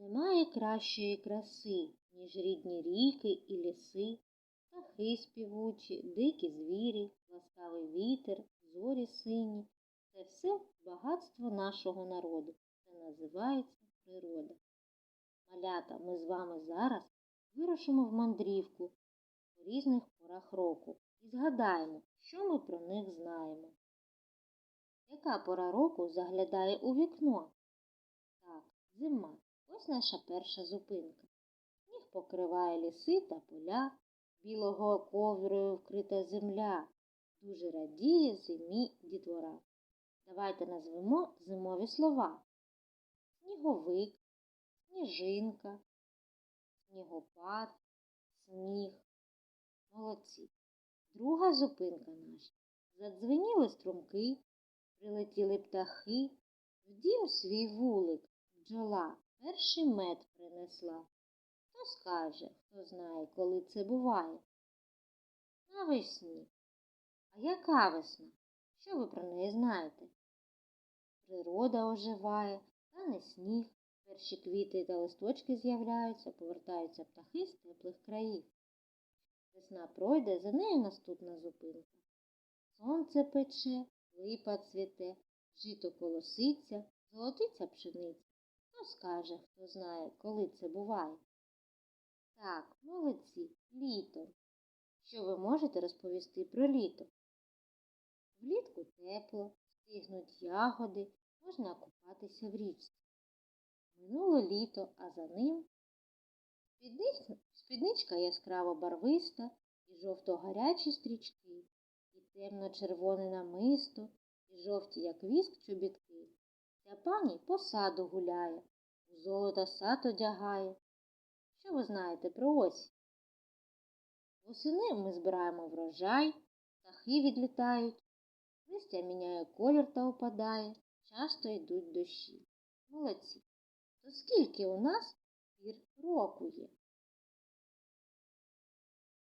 Немає кращої краси, ніж рідні ріки і ліси, птахи співучі, дикі звірі, ласкавий вітер, зорі сині. Це все багатство нашого народу. Це називається природа. Малята, ми з вами зараз вирушимо в мандрівку у різних порах року і згадаємо, що ми про них знаємо. Яка пора року заглядає у вікно? Так, зима. Ось наша перша зупинка. Сніг покриває ліси та поля, білого ковдрою вкрита земля. Дуже радіє зимі дітвора. Давайте назвемо зимові слова. Сніговик, сніжинка, снігопад, сніг. Молодці. Друга зупинка наша. Задзвеніли струмки, прилетіли птахи, в дім свій вулик бджола перший мед принесла. Хто скаже, хто знає, коли це буває? Навесні. А яка весна? Що ви про неї знаєте? Природа оживає, тане сніг, перші квіти та листочки з'являються, повертаються птахи з теплих країв. Весна пройде, за нею наступна зупинка. Сонце пече, липа цвіте, жито колоситься, золотиться пшениця. Хто скаже, хто знає, коли це буває? Так, молодці, літо. Що ви можете розповісти про літо? Влітку тепло, стигнуть ягоди, можна купатися в річці. Минуло літо, а за ним спіднич- спідничка яскраво барвиста і жовто-гарячі стрічки, і темно-червоне намисто, і жовті, як віск, чобітки. Ця пані по саду гуляє, у золота сад одягає. Що ви знаєте про осінь? Восени ми збираємо врожай, птахи відлітають, листя міняє колір та опадає, часто йдуть дощі. Молодці. То скільки у нас пір року є?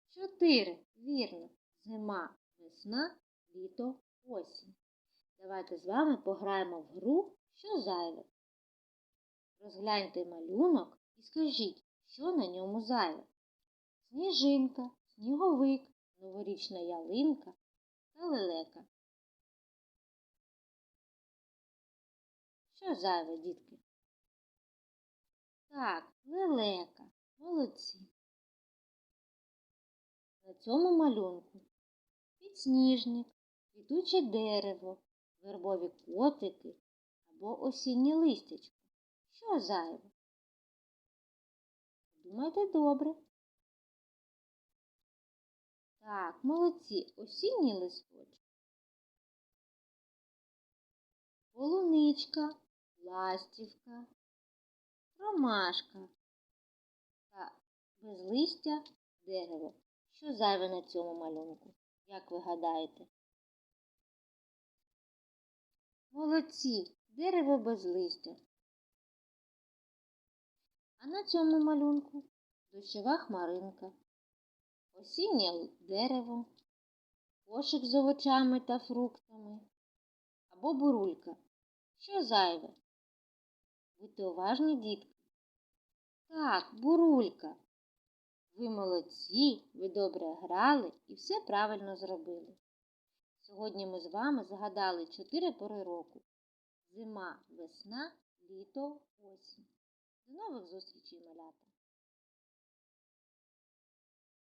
Чотири. Вірно. Зима, весна, літо, осінь. Давайте з вами пограємо в гру, що зайве. Розгляньте малюнок і скажіть, що на ньому зайве. Сніжинка, сніговик, новорічна ялинка та лелека. Що зайве, дітки? Так, лелека. Молодці. На цьому малюнку підсніжник, квітуче дерево, вербові котики або осіннє листячко. Що зайве? Думайте добре. Так, молодці, осінній листочок. Полуничка, ластівка, ромашка та без листя дерево. Що зайве на цьому малюнку? Як ви гадаєте? Молодці, дерево без листя. А на цьому малюнку дощова хмаринка, осіннє дерево, кошик з овочами та фруктами або бурулька. Що зайве? Будьте уважні, дітки. Так, бурулька. Ви молодці, ви добре грали і все правильно зробили. Сьогодні ми з вами згадали чотири пори року зима, весна, літо, осінь. До нових зустрічей, малята!